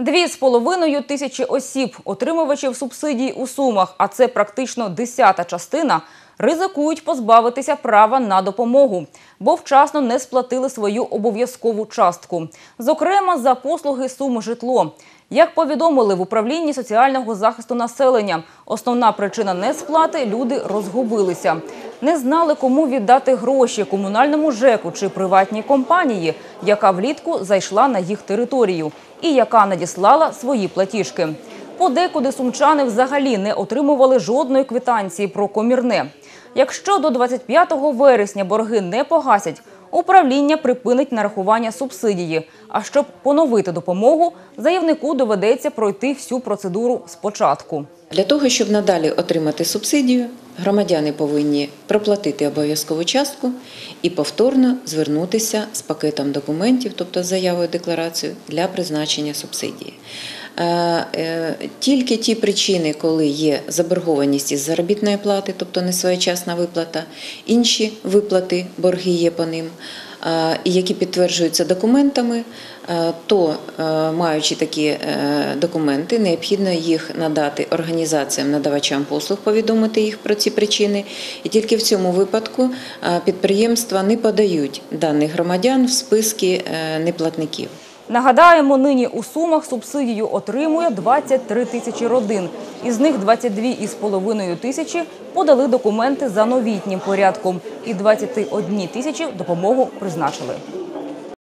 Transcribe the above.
Дві з половиною тисячі осіб, отримувачів субсидій у Сумах, а це практично десята частина, ризикують позбавитися права на допомогу, бо вчасно не сплатили свою обов'язкову частку. Зокрема, за послуги «Сумжитло». Як повідомили в управлінні соціального захисту населення, основна причина несплати – люди розгубилися. Не знали, кому віддати гроші – комунальному ЖЕКу чи приватній компанії, яка влітку зайшла на їх територію і яка надіслала свої платіжки. Подекуди сумчани взагалі не отримували жодної квитанції про комірне. Якщо до 25 вересня борги не погасять, управління припинить нарахування субсидії. А щоб поновити допомогу, заявнику доведеться пройти всю процедуру спочатку. Для того, щоб надалі отримати субсидію, громадяни повинні проплатити обов'язкову частку і повторно звернутися з пакетом документів, тобто заявою декларацією для призначення субсидії. Е, е, Тільки ті причини, коли є заборгованість із заробітної плати, тобто несвоєчасна виплата, інші виплати, борги є по ним, і які підтверджуються документами, е, то е, маючи такі е, документи, необхідно їх надати організаціям, надавачам послуг, повідомити їх про ці причини. І тільки в цьому випадку е, підприємства не подають даних громадян в списки е, неплатників. Нагадаємо, нині у Сумах субсидію отримує 23 тисячі родин. Із них 22,5 тисячі подали документи за новітнім порядком і 21 тисячі допомогу призначили.